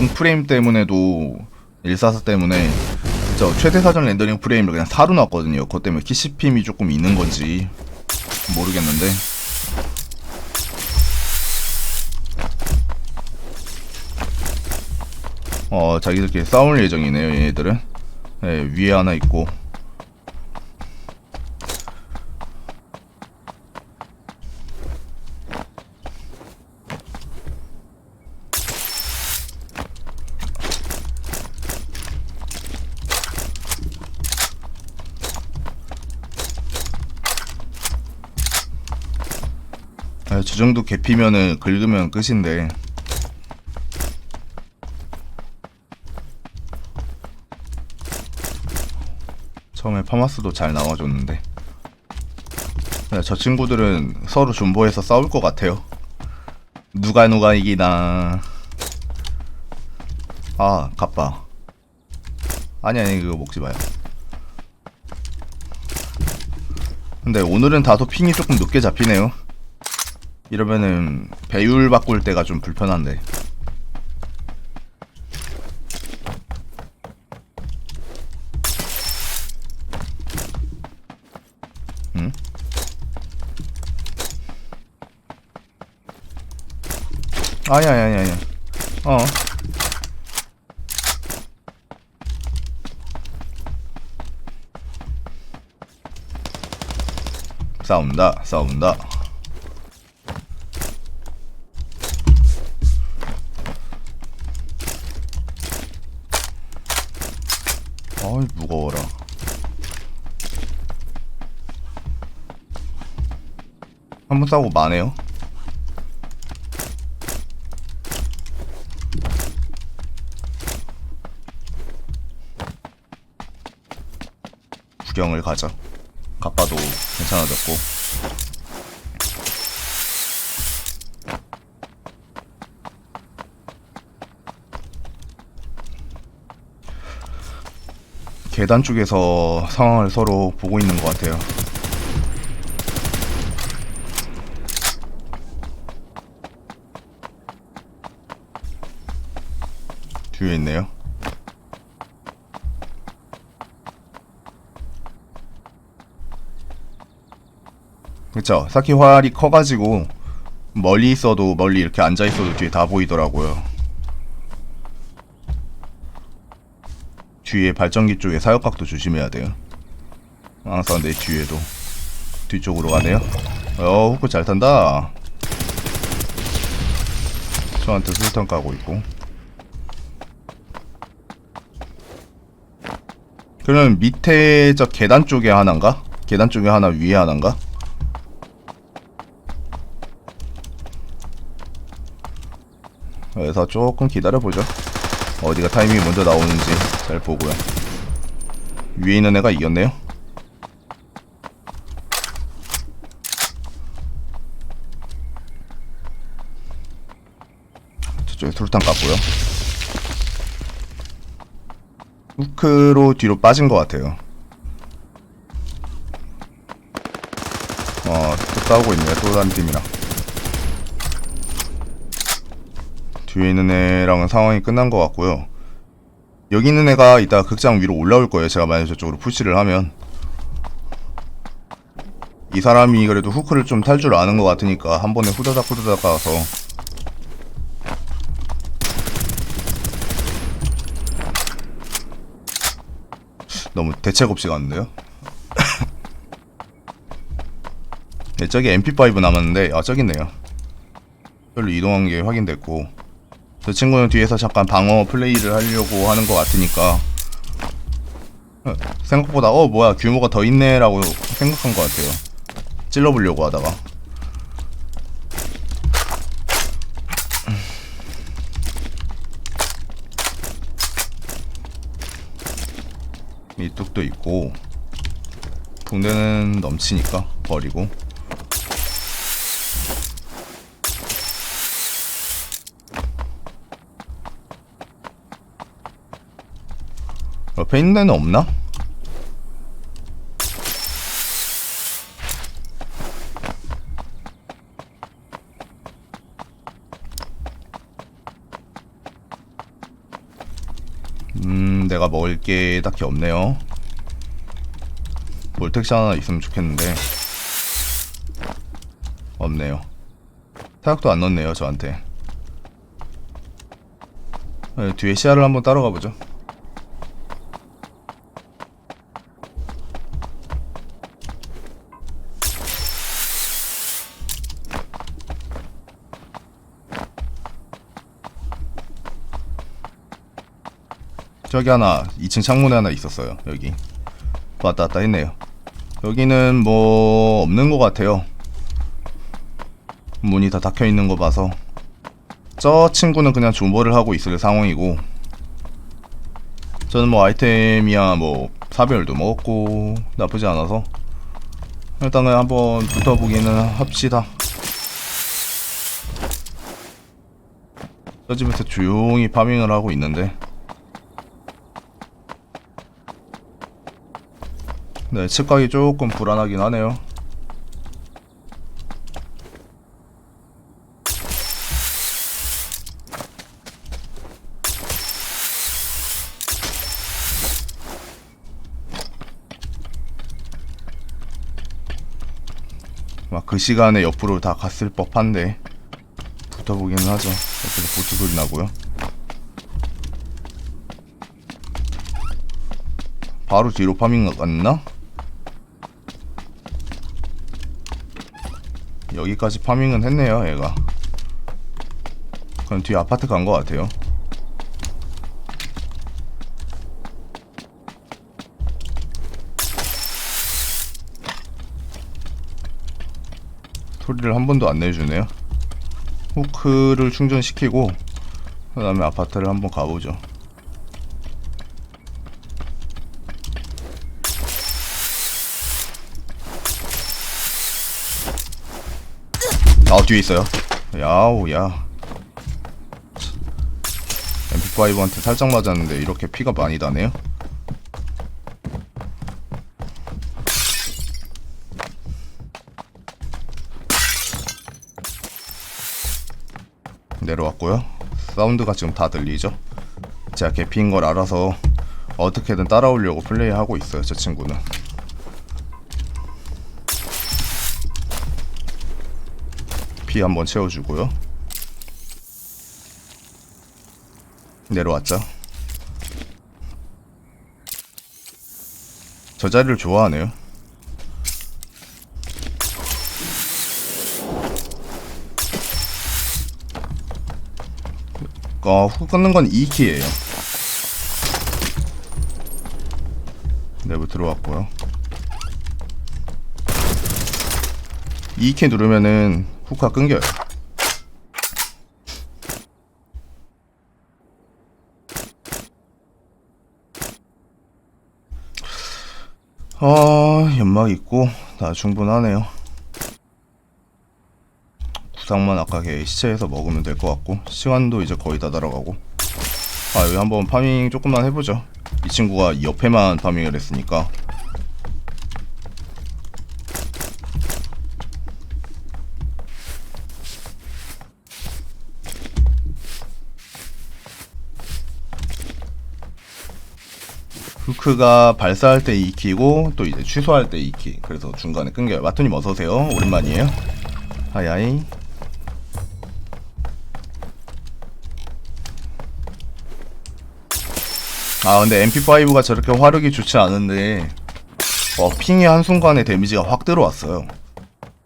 전통 프레임 때문에도 144 때문에 진짜 최대 사전 렌더링 프레임을 그냥 사로 놨거든요. 그것 때문에 키시핌이 조금 있는 건지 모르겠는데 어 자기들끼리 싸울 예정이네요. 얘네들은 네, 위에 하나 있고 아, 저 정도 개피면은 긁으면 끝인데. 처음에 파마스도 잘 나와줬는데. 네, 저 친구들은 서로 존버해서 싸울 것 같아요. 누가 누가 이기나. 아 갑바. 아니 아니 그거 먹지 마요. 근데 오늘은 다소 핑이 조금 높게 잡히네요 이러면은 배율 바꿀 때가 좀 불편한데. 응? 아니 어. 싸운다 싸운다 한 번 싸우고 마네요. 구경을 가자. 가빠도 괜찮아졌고. 계단 쪽에서 상황을 서로 보고 있는 것 같아요. 뒤에 있네요. 그쵸. 사키 활이 커가지고 멀리 있어도 멀리 이렇게 앉아 있어도 뒤에 다 보이더라고요. 뒤에 발전기 쪽에 사역각도 조심해야 돼요. 항상 내 뒤에도 뒤쪽으로 가네요. 어 후크 잘 탄다. 저한테 수류탄 까고 있고. 그러면 밑에 저 계단 쪽에 하나인가? 계단 쪽에 하나 위에 하나인가? 그래서 조금 기다려보죠. 어디가 타이밍이 먼저 나오는지 잘 보고요. 위에 있는 애가 이겼네요. 저쪽에 술탄 깠고요. 후크로 뒤로 빠진 것 같아요. 어, 또 싸우고 있네요. 또 다른 팀이랑. 뒤에 있는 애랑은 상황이 끝난 것 같고요. 여기 있는 애가 이따 극장 위로 올라올 거예요. 제가 만약 저쪽으로 푸시를 하면. 이 사람이 그래도 후크를 좀 탈 줄 아는 것 같으니까 한 번에 후다닥 후다닥 가서 너무 대책 없이 갔는데요? 네, 저기 MP5 남았는데 아 저기 있네요. 별로 이동한 게 확인됐고 저 친구는 뒤에서 잠깐 방어 플레이를 하려고 하는 것 같으니까. 어, 생각보다 어 뭐야 규모가 더 있네 라고 생각한 것 같아요. 찔러보려고 하다가. 이뚝도 있고 붕대는 넘치니까 버리고 옆에 있는 데는 없나? 음, 내가 먹을 게 딱히 없네요. 몰택시 하나 있으면 좋겠는데. 없네요. 타약도 안 넣네요, 저한테. 네, 뒤에 시야를 한번 따라가 보죠. 저기 하나 2층 창문에 하나 있었어요 여기. 왔다 갔다 했네요. 여기는 뭐 없는 것 같아요. 문이 다 닫혀 있는 거 봐서. 저 친구는 그냥 존버를 하고 있을 상황이고. 저는 뭐 아이템이야 뭐 사별도 먹었고 나쁘지 않아서. 일단은 한번 붙어보기는 합시다. 저 집에서 조용히 파밍을 하고 있는데 네, 측각이 조금 불안하긴 하네요. 막 그 시간에 옆으로 다 갔을 법한데 붙어보기는 하죠. 옆에서 보트 소리 나고요. 바로 뒤로 파밍 갔나? 여기까지 파밍은 했네요, 얘가. 그럼 뒤에 아파트 간 것 같아요. 소리를 한 번도 안 내주네요. 후크를 충전시키고 그 다음에 아파트를 한번 가보죠. 아 뒤에 있어요. 야우 야. MP5한테 살짝 맞았는데 이렇게 피가 많이 나네요. 내려왔고요. 사운드가 지금 다 들리죠? 제가 개피인 걸 알아서 어떻게든 따라오려고 플레이하고 있어요, 저 친구는. 피 한번 채워주고요. 내려왔죠. 저 자리를 좋아하네요. 어, 후 끊는 건 2키예요. 내부 들어왔고요. 2키 누르면은 후카 끊겨요. 아, 연막 있고 다 충분하네요. 구상만 아까 걔 시체에서 먹으면 될 것 같고 시간도 이제 거의 다 날아가고 아 여기 한번 파밍 조금만 해보죠. 이 친구가 옆에만 파밍을 했으니까 후크가 발사할 때 2키고 또 이제 취소할 때 2키 그래서 중간에 끊겨요. 마토님 어서오세요. 오랜만이에요. 하야이. 아 근데 MP5가 저렇게 화력이 좋지 않은데 어, 핑이 한순간에 데미지가 확 들어왔어요.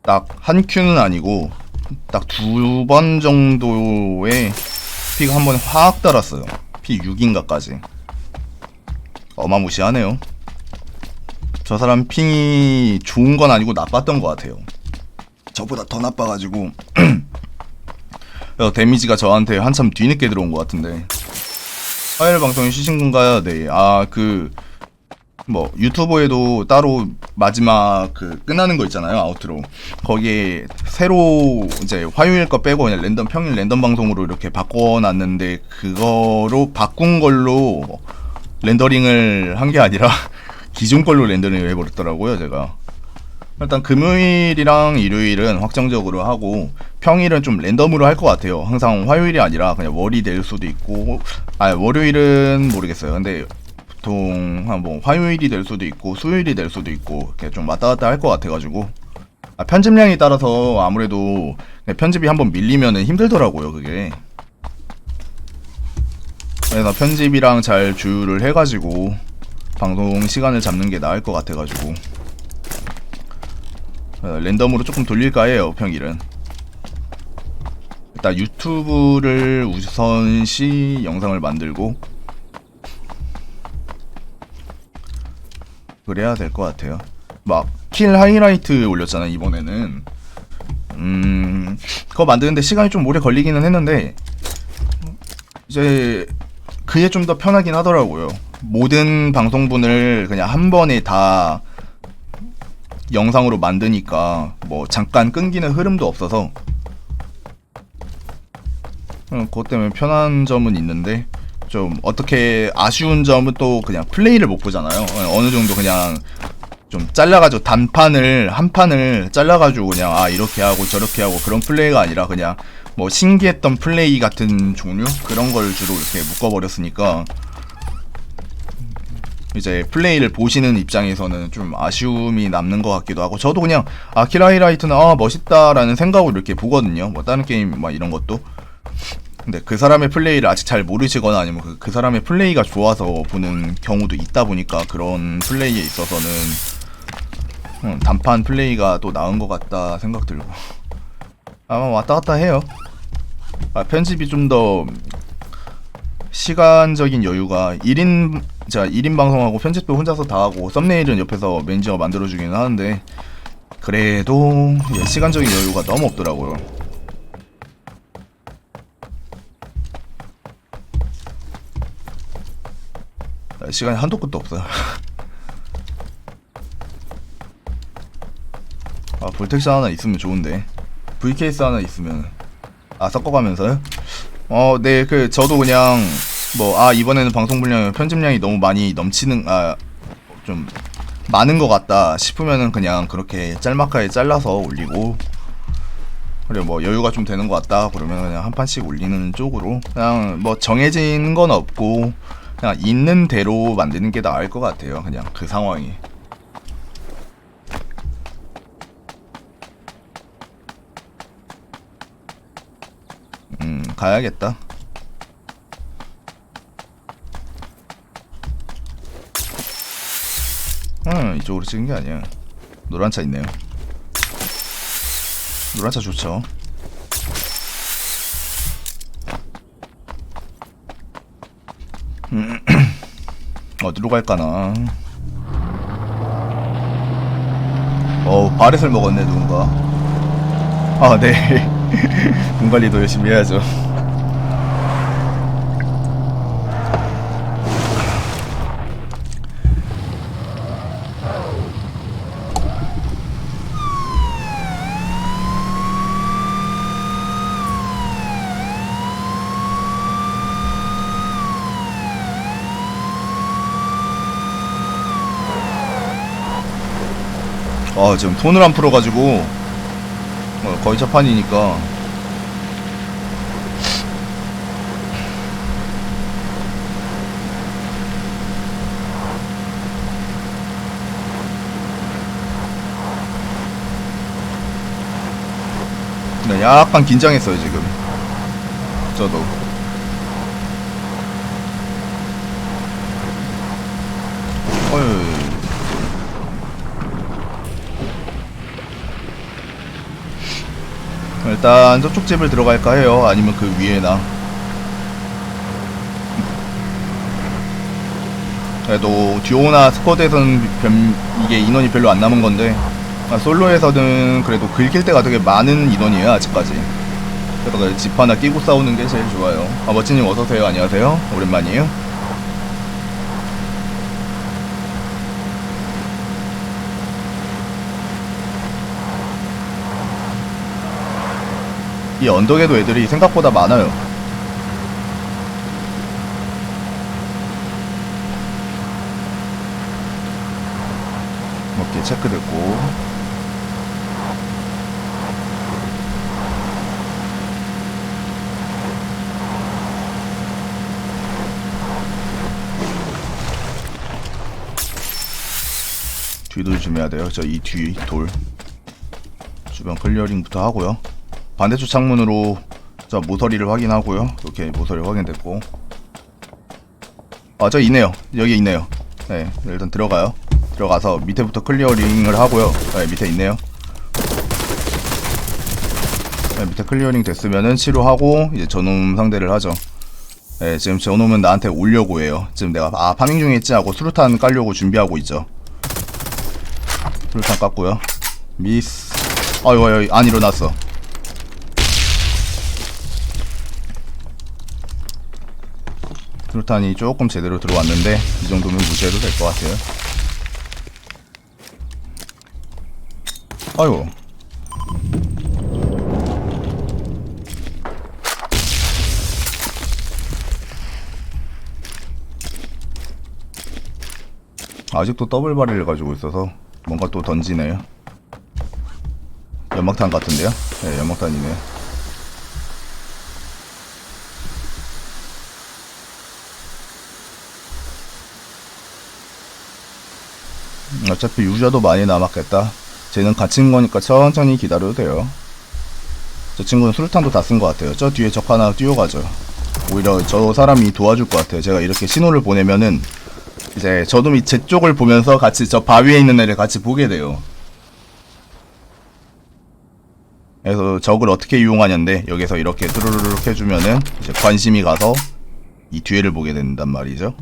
딱 한 큐는 아니고 딱 두 번 정도의 피가 한 번에 확 달았어요. 피 6인가까지 어마무시하네요. 저 사람 핑이 좋은 건 아니고 나빴던 것 같아요. 저보다 더 나빠가지고 데미지가 저한테 한참 뒤늦게 들어온 것 같은데 화요일 방송이 쉬신 건가요? 네. 아 그 뭐 유튜브에도 따로 마지막 그 끝나는 거 있잖아요 아우트로 거기에 새로 이제 화요일 거 빼고 그냥 랜덤 평일 랜덤 방송으로 이렇게 바꿔놨는데 그거로 바꾼 걸로 렌더링을 한 게 아니라 기존 걸로 렌더링을 해버렸더라고요 제가 일단 금요일이랑 일요일은 확정적으로 하고 평일은 좀 랜덤으로 할 것 같아요. 항상 화요일이 아니라 그냥 월이 될 수도 있고 아 월요일은 모르겠어요. 근데 보통 한뭐 화요일이 될 수도 있고 수요일이 될 수도 있고 이렇게 좀 왔다 갔다 할 것 같아가지고 아, 편집량이 따라서 아무래도 편집이 한번 밀리면은 힘들더라고요 그게. 그래서 편집이랑 잘 조율을 해가지고 방송 시간을 잡는 게 나을 것 같아가지고. 어, 랜덤으로 조금 돌릴까 해요 평일은. 일단 유튜브를 우선시 영상을 만들고 그래야 될 것 같아요. 막 킬 하이라이트 올렸잖아 이번에는. 음 그거 만드는데 시간이 좀 오래 걸리기는 했는데 이제 그게 좀 더 편하긴 하더라고요 모든 방송분을 그냥 한 번에 다 영상으로 만드니까 뭐 잠깐 끊기는 흐름도 없어서 음, 그것 때문에 편한 점은 있는데 좀 어떻게 아쉬운 점은 또 그냥 플레이를 못 보잖아요. 어, 어느 정도 그냥 좀 잘라가지고 단판을 한 판을 잘라가지고 그냥 아 이렇게 하고 저렇게 하고 그런 플레이가 아니라 그냥 뭐 신기했던 플레이 같은 종류? 그런 걸 주로 이렇게 묶어버렸으니까 이제 플레이를 보시는 입장에서는 좀 아쉬움이 남는 것 같기도 하고 저도 그냥 아 킬하이라이트는 아 멋있다라는 생각으로 이렇게 보거든요. 뭐 다른 게임 막 이런 것도. 근데 그 사람의 플레이를 아직 잘 모르시거나 아니면 그, 그 사람의 플레이가 좋아서 보는 경우도 있다 보니까 그런 플레이에 있어서는 음, 단판 플레이가 또 나은 것 같다 생각 들고 아마 왔다 갔다 해요. 아, 편집이 좀 더 시간적인 여유가 1인 자 1인 방송하고 편집도 혼자서 다 하고 썸네일은 옆에서 매니저가 만들어 주기는 하는데 그래도 예, 시간적인 여유가 너무 없더라고요. 아, 시간이 한도 끝도 없어요. 아 볼텍스 하나 있으면 좋은데 V케이스 하나 있으면 아 섞어가면서요? 어, 네, 그 저도 그냥 뭐 아 이번에는 방송 분량 편집량이 너무 많이 넘치는 아 좀 많은 것 같다 싶으면은 그냥 그렇게 짤막하게 잘라서 올리고. 그리고 뭐 여유가 좀 되는 것 같다 그러면 그냥 한 판씩 올리는 쪽으로. 그냥 뭐 정해진 건 없고 그냥 있는 대로 만드는 게 나을 것 같아요. 그냥 그 상황이 음 가야겠다. 응 이쪽으로 찍은 게 아니야 노란 차 있네요. 노란 차 좋죠. 음, 어디로 갈까나. 어우 바렛을 먹었네 누군가. 아 네. 눈 관리도 열심히 해야죠 아 지금 톤을 안 풀어가지고 어, 거의 첫판이니까. 네, 약간 긴장했어요 지금. 저도 어휴 일단 저쪽 집을 들어갈까 해요. 아니면 그 위에나. 그래도 듀오나 스쿼드에서는 별- 이게 인원이 별로 안 남은 건데 아, 솔로에서는 그래도 긁힐 때가 되게 많은 인원이에요 아직까지. 그래서 그집 하나 끼고 싸우는 게 제일 좋아요. 아 멋진님 어서 오세요. 안녕하세요. 오랜만이에요. 이 언덕에도 애들이 생각보다 많아요. 오케이 체크됐고. 뒤도 조심해야 돼요. 저 이 뒤 돌. 주변 클리어링부터 하고요. 반대쪽 창문으로 저 모서리를 확인하고요. 이렇게 모서리 확인됐고. 아, 저 있네요. 여기 있네요. 네, 일단 들어가요. 들어가서 밑에부터 클리어링을 하고요. 네, 밑에 있네요. 네, 밑에 클리어링 됐으면은 치료하고 이제 저놈 상대를 하죠. 네, 지금 저놈은 나한테 오려고 해요. 지금 내가 아 파밍 중에 있지 하고 수류탄 깔려고 준비하고 있죠. 수류탄 깠고요. 미스. 아유, 아유, 안 일어났어. 수류탄이 조금 제대로 들어왔는데 이 정도면 무시해도 될 것 같아요. 아유. 아직도 더블 바리를 가지고 있어서 뭔가 또 던지네요. 연막탄 같은데요? 네, 연막탄이네요. 음, 어차피 유저도 많이 남았겠다. 쟤는 갇힌 거니까 천천히 기다려도 돼요. 저 친구는 수류탄도 다 쓴 것 같아요. 저 뒤에 적 하나 뛰어가죠. 오히려 저 사람이 도와줄 것 같아요. 제가 이렇게 신호를 보내면은 이제 저놈이 제 쪽을 보면서 같이 저 바위에 있는 애를 같이 보게 돼요. 그래서 적을 어떻게 이용하냐인데 여기서 이렇게 뚜루루룩 해주면은 이제 관심이 가서 이 뒤에를 보게 된단 말이죠.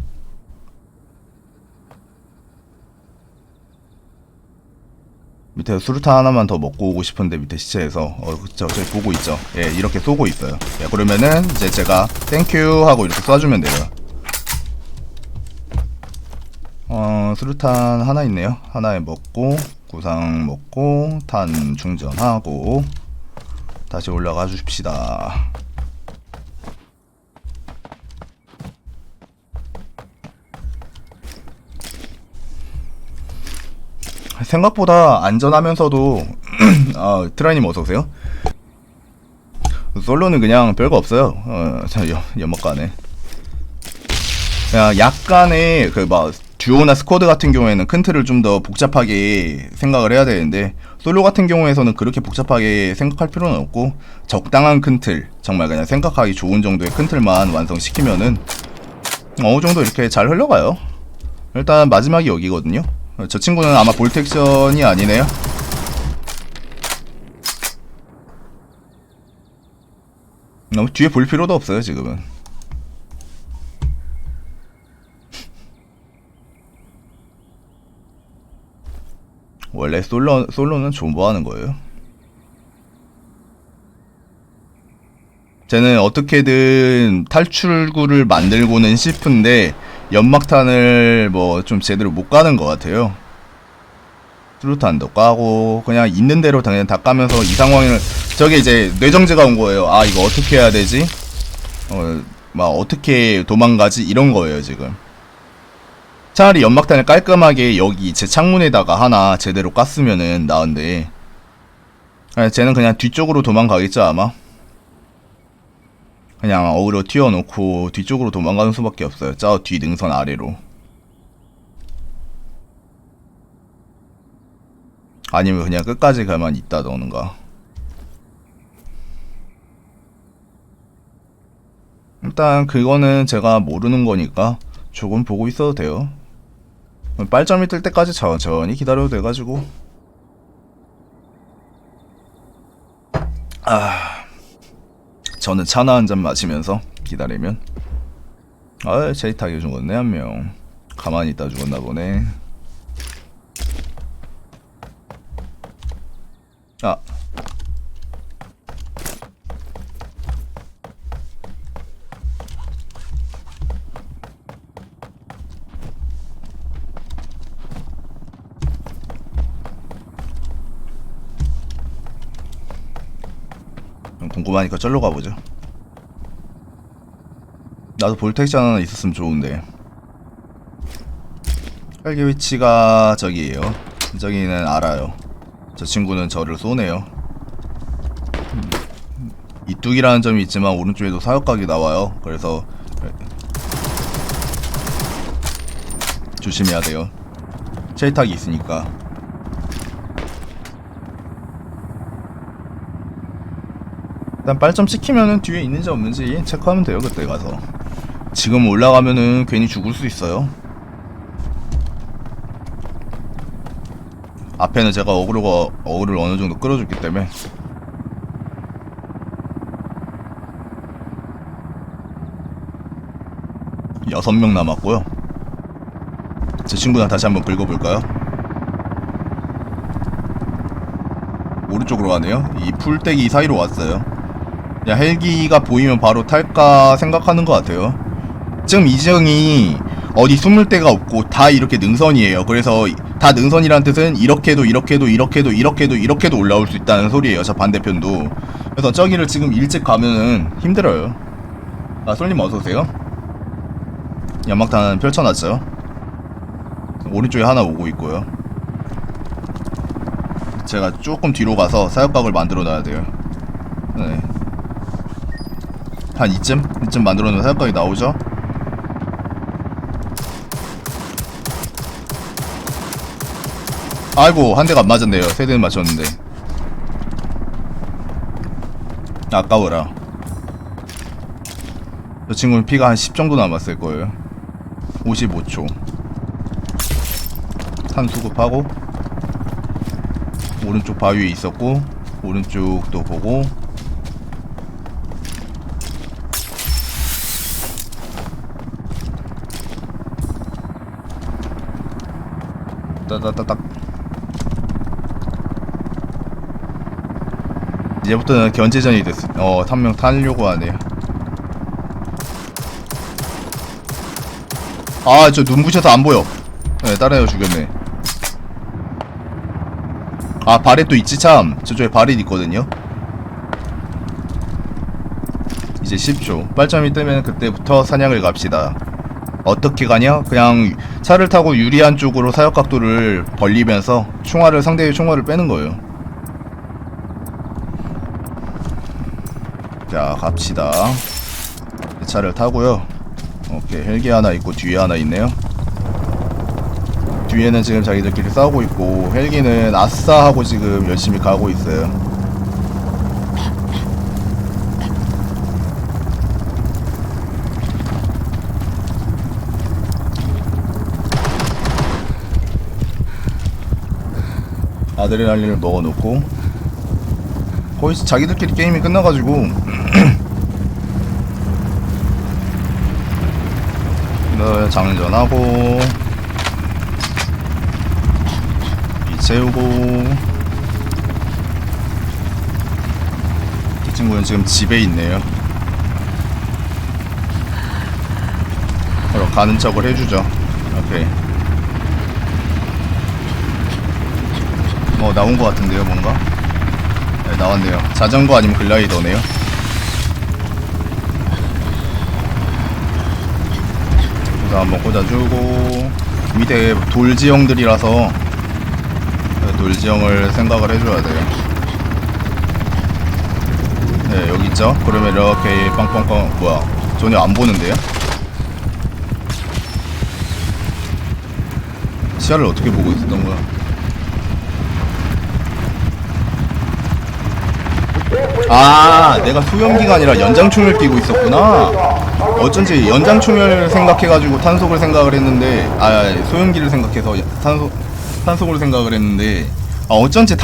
밑에 수류탄 하나만 더 먹고 오고 싶은데 밑에 시체에서 어, 저, 저기 보고 있죠. 예, 이렇게 쏘고 있어요. 예, 그러면은 이제 제가 땡큐 하고 이렇게 쏴주면 돼요. 어, 수류탄 하나 있네요. 하나에 먹고 구상 먹고 탄 충전하고 다시 올라가 주십시다. 생각보다 안전하면서도 아, 트라이님 어서 오세요. 솔로는 그냥 별거 없어요. 어, 자, 연, 연막가네. 그냥 약간의 그 막 듀오나 스쿼드 같은 경우에는 큰 틀을 좀 더 복잡하게 생각을 해야 되는데 솔로 같은 경우에서는 그렇게 복잡하게 생각할 필요는 없고 적당한 큰 틀, 정말 그냥 생각하기 좋은 정도의 큰 틀만 완성시키면은 어느 정도 이렇게 잘 흘러가요. 일단 마지막이 여기거든요. 저 친구는 아마 볼텍션이 아니네요. 너무 뒤에 볼 필요도 없어요 지금은. 원래 솔로 솔로는 존버하는 거예요. 쟤는 어떻게든 탈출구를 만들고는 싶은데 연막탄을 뭐 좀 제대로 못 가는 것 같아요. 수류탄도 까고 그냥 있는 대로 당연히 다 까면서 이 상황을 저게 이제 뇌정지가 온 거예요. 아 이거 어떻게 해야 되지? 어막 어떻게 도망가지 이런 거예요 지금. 차라리 연막탄을 깔끔하게 여기 제 창문에다가 하나 제대로 깠으면은 나은데 아니, 쟤는 그냥 뒤쪽으로 도망가겠죠 아마 그냥 어그로 튀어놓고 뒤쪽으로 도망가는 수밖에 없어요. 저 뒤 능선 아래로. 아니면 그냥 끝까지 가만히 있다던가? 일단 그거는 제가 모르는 거니까 조금 보고 있어도 돼요. 빨점이 뜰 때까지 천천히 기다려도 돼가지고. 아 저는 차나 한 잔 마시면서 기다리면 아 제이타게 죽었네 한 명. 가만히 있다 죽었나 보네. 아 궁금하니까 절로 가보죠. 나도 볼텍션 하나 있었으면 좋은데. 헬기 위치가 저기에요. 저기는 알아요. 저 친구는 저를 쏘네요. 음, 이뚝이라는 점이 있지만 오른쪽에도 사역각이 나와요. 그래서 조심해야 돼요. 첼탁이 있으니까. 일단 빨점 찍히면은 뒤에 있는지 없는지 체크하면 돼요 그때 가서. 지금 올라가면은 괜히 죽을 수 있어요. 앞에는 제가 어그로가 어그를 어느 정도 끌어줬기 때문에. 여섯 명 남았고요. 제 친구랑 다시 한번 긁어볼까요? 오른쪽으로 가네요. 이 풀떼기 사이로 왔어요 야 헬기가 보이면 바로 탈까 생각하는 것 같아요. 지금 이정이 어디 숨을 데가 없고 다 이렇게 능선이에요. 그래서 다 능선이란 뜻은 이렇게도 이렇게도 이렇게도 이렇게도 이렇게도 올라올 수 있다는 소리예요. 저 반대편도. 그래서 저기를 지금 일찍 가면은 힘들어요. 아 솔님 어서오세요. 연막탄 펼쳐놨죠? 오른쪽에 하나 오고 있고요. 제가 조금 뒤로 가서 사역각을 만들어 놔야 돼요. 네. 한 이쯤? 이쯤 만들어 놓은 사역각이 나오죠? 아이고 한 대가 안 맞았네요. 세 대는 맞췄는데. 아까워라. 저 친구는 피가 한 10 정도 남았을 거예요. 55초. 탄 수급하고 오른쪽 바위에 있었고 오른쪽도 보고 따따따딱 이제부터는 견제전이 됐어 어, 한명 타려고 하네요 아, 저 눈부셔서 안 보여. 네, 따라요 죽였네. 아, 바렛 또 있지, 참. 저쪽에 바렛 있거든요. 이제 10초. 빨점이 뜨면 그때부터 사냥을 갑시다. 어떻게 가냐? 그냥 차를 타고 유리한 쪽으로 사역 각도를 벌리면서 총알을, 상대의 총알을 빼는 거예요. 자, 갑시다. 차를 타고요. 오케이 헬기 하나 있고 뒤에 하나 있네요 뒤에는 지금 자기들끼리 싸우고 있고 헬기는 아싸 하고 지금 열심히 가고 있어요 아드레날린을 넣어놓고 거의 자기들끼리 게임이 끝나가지고 이거 장전하고 이 채우고 이 친구는 지금 집에 있네요. 그럼 가는 척을 해주죠. 오케이 뭐 나온 것 같은데요 뭔가? 네, 나왔네요. 자전거 아니면 글라이더네요? 그래서 한번 꽂아주고 밑에 돌지형들이라서 네, 돌지형을 생각을 해줘야 돼요. 네 여기 있죠? 그러면 이렇게 빵빵빵 뭐야 전혀 안 보는데요? 시야를 어떻게 보고 있었던 거야 아 내가 소형기가 아니라 연장충을 끼고 있었구나. 어쩐지 연장충을 생각해가지고 탄속을 생각을 했는데 아 소형기를 생각해서 탄속 탄속을 생각을 했는데 아 어쩐지 탄